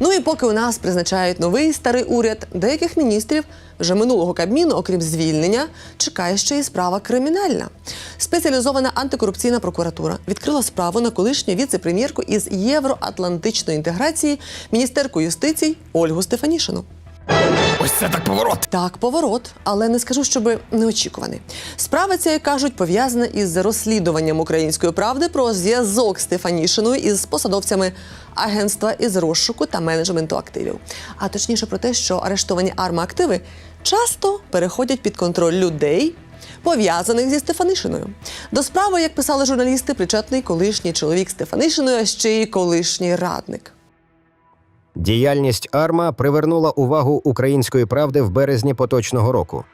Ну і поки у нас призначають новий старий уряд, деяких міністрів вже минулого кабміну, окрім звільнення, чекає ще і справа кримінальна. Спеціалізована антикорупційна прокуратура відкрила справу на колишню віце-прем'єрку із євроатлантичної інтеграції міністерку юстиції Ольгу Стефанішину. Це так поворот. Так, поворот, але не скажу, щоб неочікуваний. Справа ця, як кажуть, пов'язана із розслідуванням української правди про зв'язок Стефанішиною із посадовцями агентства із розшуку та менеджменту активів. А точніше про те, що арештовані арма активи часто переходять під контроль людей. Пов'язаних зі Стефанишиною. До справи, як писали журналісти, причетний колишній чоловік Стефанишиної, а ще й колишній радник. Діяльність Арма привернула увагу української правди в березні поточного року.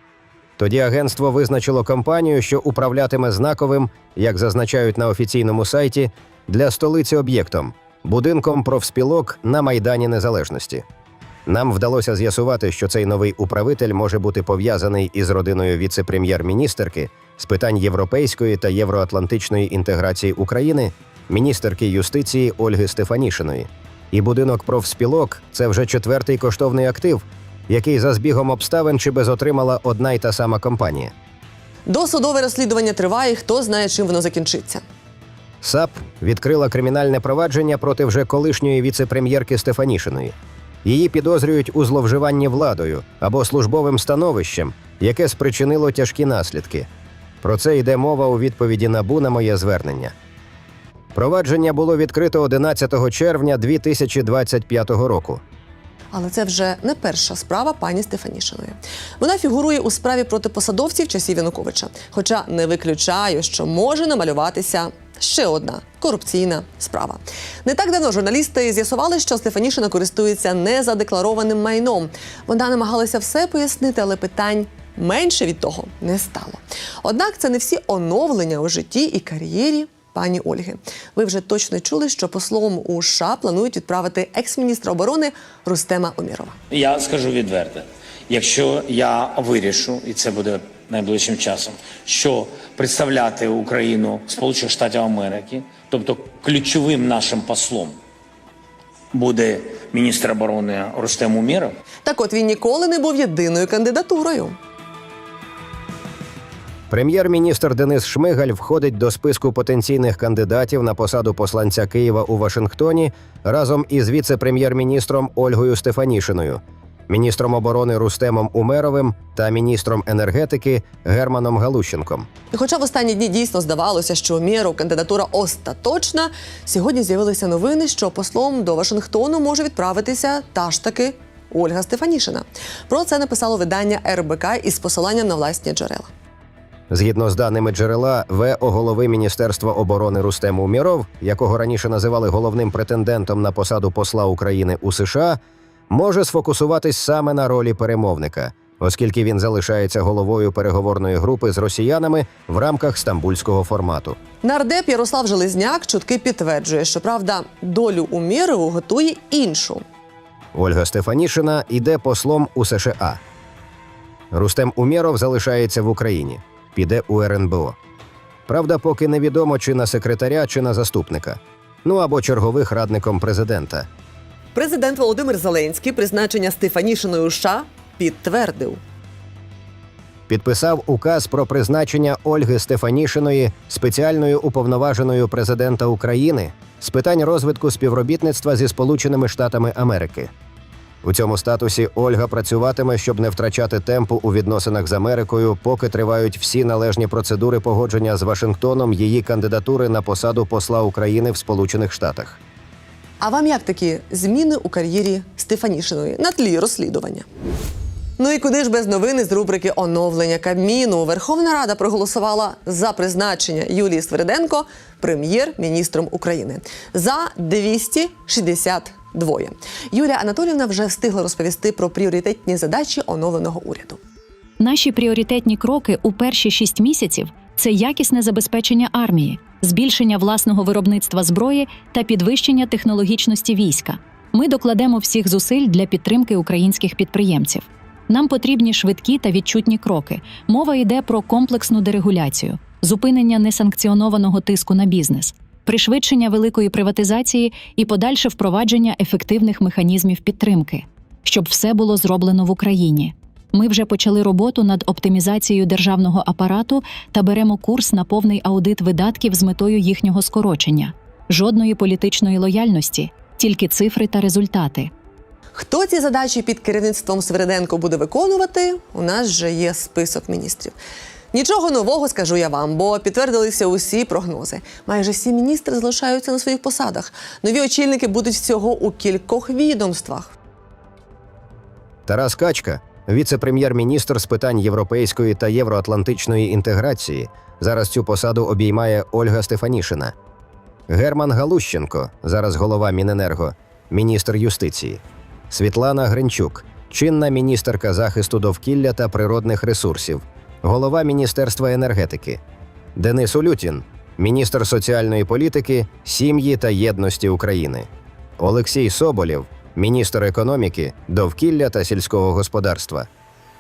Тоді агентство визначило компанію, що управлятиме знаковим, як зазначають на офіційному сайті, для столиці об'єктом будинком профспілок на Майдані Незалежності. Нам вдалося з'ясувати, що цей новий управитель може бути пов'язаний із родиною віце-прем'єр-міністерки з питань європейської та євроатлантичної інтеграції України, міністерки юстиції Ольги Стефанішиної. І будинок профспілок це вже четвертий коштовний актив, який за збігом обставин чи без отримала одна й та сама компанія. Досудове розслідування триває, і хто знає, чим воно закінчиться. САП відкрила кримінальне провадження проти вже колишньої віце-прем'єрки Стефанішиної. Її підозрюють у зловживанні владою або службовим становищем, яке спричинило тяжкі наслідки. Про це йде мова у відповіді НАБУ на моє звернення. Провадження було відкрито 11 червня 2025 року. Але це вже не перша справа пані Стефанішиної. Вона фігурує у справі проти посадовців часів Януковича. Хоча не виключаю, що може намалюватися ще одна корупційна справа. Не так давно журналісти з'ясували, що Стефанішина користується незадекларованим майном. Вона намагалася все пояснити, але питань менше від того не стало. Однак це не всі оновлення у житті і кар'єрі пані Ольги. Ви вже точно чули, що послом у США планують відправити екс-міністра оборони Рустема Омірова. Я скажу відверто, якщо я вирішу, і це буде найближчим часом, що представляти Україну Сполучених Штатів Америки, тобто ключовим нашим послом буде міністр оборони Рустем Умєров, Так от він ніколи не був єдиною кандидатурою. Прем'єр-міністр Денис Шмигаль входить до списку потенційних кандидатів на посаду посланця Києва у Вашингтоні разом із віце-прем'єр-міністром Ольгою Стефанішиною, міністром оборони Рустемом Умеровим та міністром енергетики Германом Галущенком. І хоча в останні дні дійсно здавалося, що Омєров кандидатура остаточна, сьогодні з'явилися новини, що послом до Вашингтону може відправитися та ж таки Ольга Стефанішина. Про це написало видання РБК із посиланням на власні джерела. Згідно з даними джерела, ВО голови Міністерства оборони Рустем Уміров, якого раніше називали головним претендентом на посаду посла України у США, може сфокусуватись саме на ролі перемовника, оскільки він залишається головою переговорної групи з росіянами в рамках стамбульського формату. Нардеп Ярослав Железняк чутки підтверджує, що правда долю Умєрову готує іншу. Ольга Стефанішина йде послом у США. Рустем Умєров залишається в Україні, піде у РНБО. Правда, поки невідомо чи на секретаря, чи на заступника, ну або чергових радником президента. Президент Володимир Зеленський призначення Стефанішиної у США підтвердив. підписав указ про призначення Ольги Стефанішиної спеціальною уповноваженою президента України з питань розвитку співробітництва зі Сполученими Штатами Америки. У цьому статусі Ольга працюватиме, щоб не втрачати темпу у відносинах з Америкою, поки тривають всі належні процедури погодження з Вашингтоном її кандидатури на посаду посла України в Сполучених Штатах. А вам як такі зміни у кар'єрі Стефанішиної на тлі розслідування? Ну і куди ж без новини з рубрики оновлення Кабміну Верховна Рада проголосувала за призначення Юлії Свериденко прем'єр-міністром України за 262. Юлія Анатоліївна вже встигла розповісти про пріоритетні задачі оновленого уряду. Наші пріоритетні кроки у перші шість місяців це якісне забезпечення армії, збільшення власного виробництва зброї та підвищення технологічності війська. Ми докладемо всіх зусиль для підтримки українських підприємців. Нам потрібні швидкі та відчутні кроки. Мова йде про комплексну дерегуляцію, зупинення несанкціонованого тиску на бізнес, пришвидшення великої приватизації і подальше впровадження ефективних механізмів підтримки, щоб все було зроблено в Україні. Ми вже почали роботу над оптимізацією державного апарату та беремо курс на повний аудит видатків з метою їхнього скорочення. Жодної політичної лояльності, тільки цифри та результати. Хто ці задачі під керівництвом Свериденко буде виконувати? У нас вже є список міністрів. Нічого нового скажу я вам, бо підтвердилися усі прогнози. Майже всі міністри залишаються на своїх посадах. Нові очільники будуть всього у кількох відомствах. Тарас Качка, віце-прем'єр-міністр з питань європейської та євроатлантичної інтеграції. Зараз цю посаду обіймає Ольга Стефанішина. Герман Галущенко, зараз голова Міненерго, міністр юстиції. Світлана Гринчук, чинна міністерка захисту довкілля та природних ресурсів, голова Міністерства енергетики. Денис Улютін, міністр соціальної політики, сім'ї та єдності України. Олексій Соболєв, міністр економіки, довкілля та сільського господарства.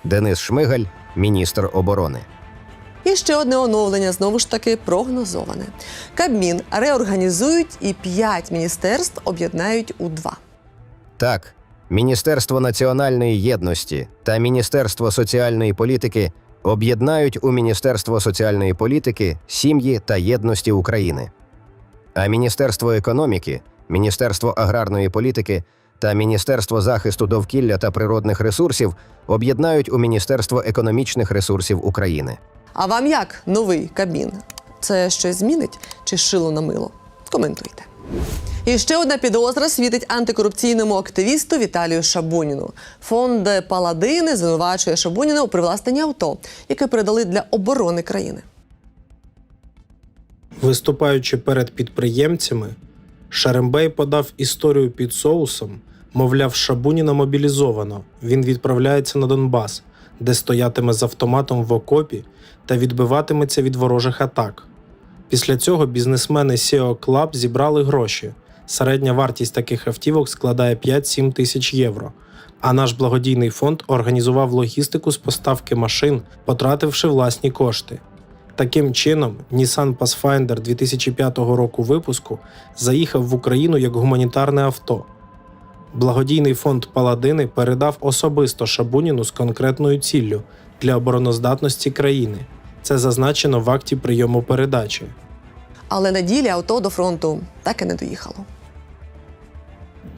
Денис Шмигаль, міністр оборони. І ще одне оновлення знову ж таки прогнозоване. Кабмін реорганізують і п'ять міністерств об'єднають у два. Так, Міністерство національної єдності та Міністерство соціальної політики об'єднають у Міністерство соціальної політики, сім'ї та єдності України. А Міністерство економіки, Міністерство аграрної політики та Міністерство захисту довкілля та природних ресурсів об'єднають у Міністерство економічних ресурсів України. А вам як новий Кабмін? Це щось змінить чи шило на мило? Коментуйте. І ще одна підозра світить антикорупційному активісту Віталію Шабуніну. Фонд Паладини звинувачує Шабуніна у привласненні авто, яке передали для оборони країни. Виступаючи перед підприємцями, Шарембей подав історію під соусом, мовляв, Шабуніна мобілізовано. Він відправляється на Донбас, де стоятиме з автоматом в окопі та відбиватиметься від ворожих атак. Після цього бізнесмени SEO Club зібрали гроші. Середня вартість таких автівок складає 5-7 тисяч євро. А наш благодійний фонд організував логістику з поставки машин, потративши власні кошти. Таким чином, Nissan Pathfinder 2005 року випуску заїхав в Україну як гуманітарне авто. Благодійний фонд Паладини передав особисто Шабуніну з конкретною ціллю для обороноздатності країни. Це зазначено в акті прийому передачі. Але на ділі авто до фронту так і не доїхало.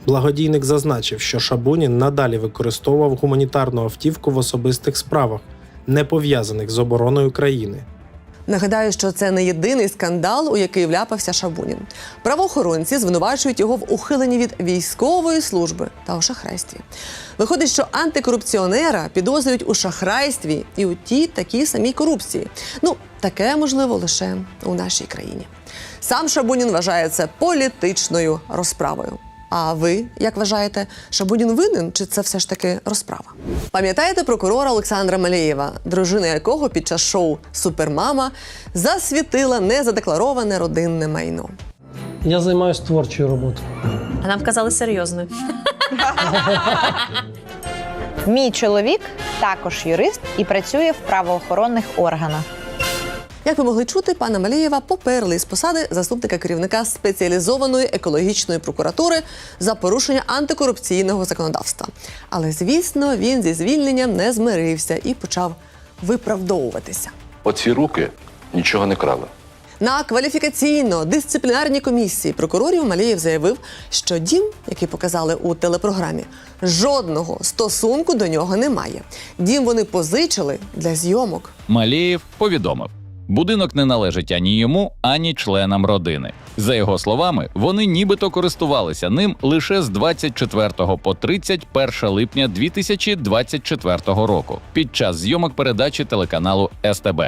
Благодійник зазначив, що Шабунін надалі використовував гуманітарну автівку в особистих справах, не пов'язаних з обороною країни. Нагадаю, що це не єдиний скандал, у який вляпався Шабунін. Правоохоронці звинувачують його в ухиленні від військової служби та у шахрайстві. Виходить, що антикорупціонера підозрюють у шахрайстві і у тій такій самій корупції. Ну, таке можливо лише у нашій країні. Сам Шабунін вважає це політичною розправою. А ви як вважаєте, Шабунін винен чи це все ж таки розправа? Пам'ятаєте прокурора Олександра Малєєва, дружина якого під час шоу Супермама засвітила незадеклароване родинне майно? Я займаюся творчою роботою. А нам казали серйозно. Мій чоловік також юрист і працює в правоохоронних органах. Як ви могли чути, пана Малієва поперли з посади заступника керівника спеціалізованої екологічної прокуратури за порушення антикорупційного законодавства. Але звісно, він зі звільненням не змирився і почав виправдовуватися. Оці руки нічого не крали. На кваліфікаційно-дисциплінарній комісії прокурорів Малієв заявив, що дім, який показали у телепрограмі, жодного стосунку до нього немає. Дім вони позичили для зйомок. Малєєв повідомив: будинок не належить ані йому, ані членам родини. За його словами, вони нібито користувалися ним лише з 24 по 31 липня 2024 року під час зйомок передачі телеканалу СТБ.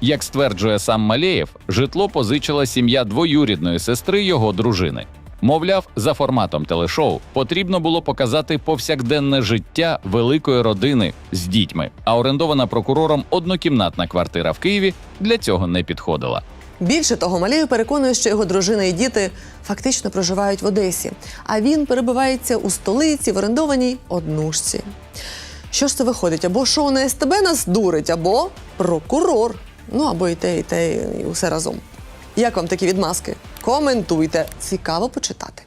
Як стверджує сам Малеєв, житло позичила сім'я двоюрідної сестри його дружини. Мовляв, за форматом телешоу потрібно було показати повсякденне життя великої родини з дітьми, а орендована прокурором однокімнатна квартира в Києві для цього не підходила. Більше того, Малєєв переконує, що його дружина і діти фактично проживають в Одесі, а він перебувається у столиці в орендованій однушці. Що ж це виходить? Або шоу на СТБ нас дурить, або прокурор. Ну або і те, і те, і усе разом. Як вам такі відмазки? Коментуйте. Цікаво почитати.